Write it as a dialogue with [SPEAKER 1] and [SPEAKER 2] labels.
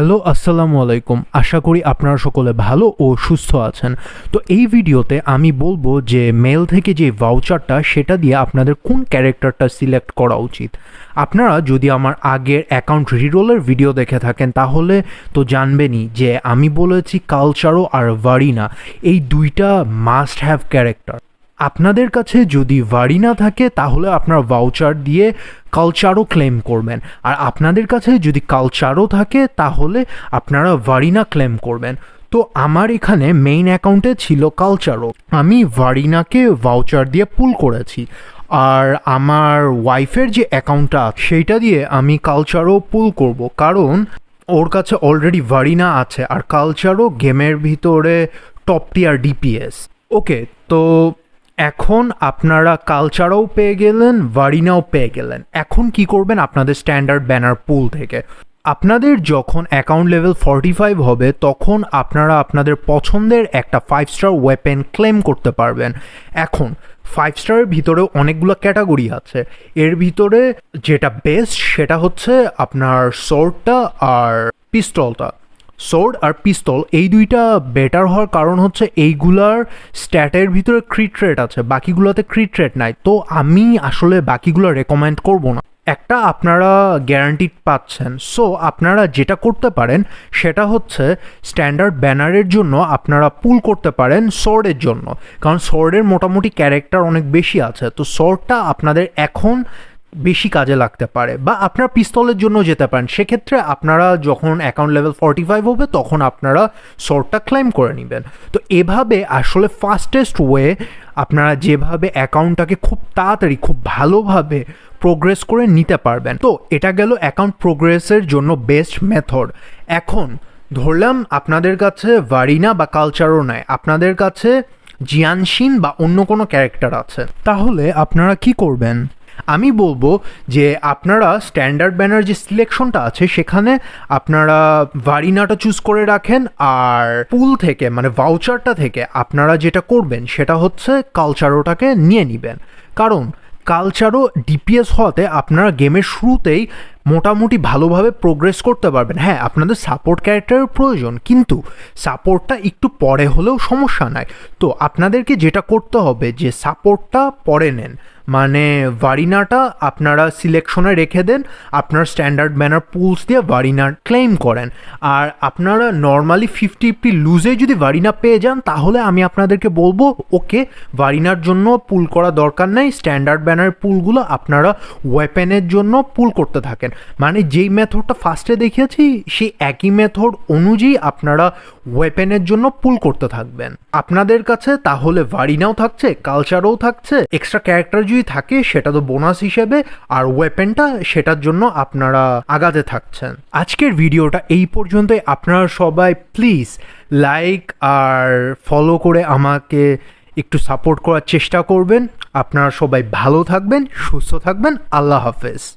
[SPEAKER 1] Hello, আসসালামু আলাইকুম। আশা করি আপনারা সকলে ভালো ও সুস্থ আছেন। তো এই ভিডিওতে আমি বলব যে মেল থেকে যে ভাউচারটা সেটা দিয়ে আপনাদের কোন ক্যারেক্টারটা সিলেক্ট করা উচিত। আপনারা যদি আমার আগের অ্যাকাউন্ট রিরোলের ভিডিও দেখে থাকেন, তাহলে তো জানবেনই যে আমি বলেছি কালচারো আর ভারিনা এই দুইটা মাস্ট হ্যাভ ক্যারেক্টার আপনাদের কাছে যদি ভারিনা থাকে, তাহলে আপনার ভাউচার দিয়ে কালচারও ক্লেম করবেন। আর আপনাদের কাছে যদি কালচারও থাকে, তাহলে আপনারা ভারিনা ক্লেম করবেন। তো আমার এখানে মেইন অ্যাকাউন্টে ছিল কালচারও আমি ভারিনাকে ভাউচার দিয়ে পুল করেছি। আর আমার ওয়াইফের যে অ্যাকাউন্টটা সেইটা দিয়ে আমি কালচারও পুল করব। কারণ ওর কাছে অলরেডি ভারিনা আছে। আর কালচারও গেমের ভিতরে টপ টিয়ার ডিপিএস ওকে তো এখন আপনারা কালচারও পেয়ে গেলেন ভারিনাও পেয়ে গেলেন। এখন কি করবেন আপনাদের স্ট্যান্ডার্ড ব্যানার পুল থেকে? আপনাদের যখন অ্যাকাউন্ট লেভেল ফর্টি ফাইভ হবে, তখন আপনারা আপনাদের পছন্দের একটা ফাইভ স্টার ওয়েপেন ক্লেম করতে পারবেন। এখন ফাইভ স্টারের ভিতরে অনেকগুলো ক্যাটাগরি আছে। এর ভিতরে যেটা বেস্ট সেটা হচ্ছে আপনার সোর্ডটা আর পিস্তলটা সোর্ড আর পিস্তল এই দুইটা বেটার হওয়ার কারণ হচ্ছে এইগুলার স্ট্যাটের ভিতরে ক্রিট রেট আছে, বাকিগুলোতে ক্রিট রেট নাই। তো আমি আসলে বাকিগুলো রেকমেন্ড করব না। একটা আপনারা গ্যারান্টি পাচ্ছেন। সো আপনারা যেটা করতে পারেন, সেটা হচ্ছে স্ট্যান্ডার্ড ব্যানারের জন্য আপনারা পুল করতে পারেন সোর্ডের জন্য। কারণ সোর্ডের মোটামুটি ক্যারেক্টার অনেক বেশি আছে। তো সোর্ডটা আপনাদের এখন বেশি কাজে লাগতে পারে বা আপনার পিস্তলের জন্য যেতে পারেন। সেক্ষেত্রে আপনারা যখন অ্যাকাউন্ট লেভেল ফর্টি ফাইভ হবে, তখন আপনারা শর্টটা ক্লেম করে নেবেন। তো এভাবে আসলে ফাস্টেস্ট ওয়ে আপনারা যেভাবে অ্যাকাউন্টটাকে খুব তাড়াতাড়ি, খুব ভালোভাবে প্রোগ্রেস করে নিতে পারবেন। তো এটা গেল অ্যাকাউন্ট প্রোগ্রেসের জন্য বেস্ট মেথড এখন ধরলাম আপনাদের কাছে ভারিনা বা কালচারও নয় আপনাদের কাছে জিয়ানশিন বা অন্য কোনো ক্যারেক্টার আছে। তাহলে আপনারা কি করবেন? আমি বলব যে আপনারা স্ট্যান্ডার্ড ব্যানার যে সিলেকশনটা আছে, সেখানে আপনারা ভারিনাটা চুজ করে রাখেন আর পুল থেকে মানে ভাউচারটা থেকে আপনারা যেটা করবেন, সেটা হচ্ছে কালচারোটাকে নিয়ে নেবেন। কারণ কালচারও ডিপিএস হওয়াতে আপনারা গেমের শুরুতেই মোটামুটি ভালোভাবে প্রোগ্রেস করতে পারবেন। হ্যাঁ আপনাদের সাপোর্ট ক্যারেক্টারের প্রয়োজন, কিন্তু সাপোর্টটা একটু পরে হলেও সমস্যা নাই। তো আপনাদেরকে যেটা করতে হবে যে সাপোর্টটা পরে নেন। মানে ভারিনাটা আপনারা সিলেকশনে রেখে দেন, আপনার স্ট্যান্ডার্ড ব্যানার পুলস দিয়ে ভারিনার ক্লেম করেন। আর আপনারা নর্মালি ফিফটি ফিফটি লুজে যদি ভারিনা পেয়ে যান, তাহলে আমি আপনাদেরকে বলব, ওকে ভারিনার জন্য পুল করা দরকার নেই স্ট্যান্ডার্ড ব্যানার পুলগুলো আপনারা ওয়েপেনের জন্য পুল করতে থাকেন। মানে যেই মেথডটা ফার্স্টে দেখিয়েছি, সেই একই মেথড অনুযায়ী আপনারা ওয়েপেনের জন্য পুল করতে থাকবেন। আপনাদের কাছে তাহলে ভারিনাও থাকছে কালচারও থাকছে এক্সট্রা ক্যারেক্টার যদি থাকে, সেটা তো বোনাস হিসেবে, আর ওয়েপেনটা সেটার জন্য আপনারা আগাতে থাকছেন। আজকের ভিডিওটা এই পর্যন্তই। আপনারা সবাই প্লিজ লাইক আর ফলো করে আমাকে একটু সাপোর্ট করার চেষ্টা করবেন। আপনারা সবাই ভালো থাকবেন, সুস্থ থাকবেন। আল্লাহ হাফেজ।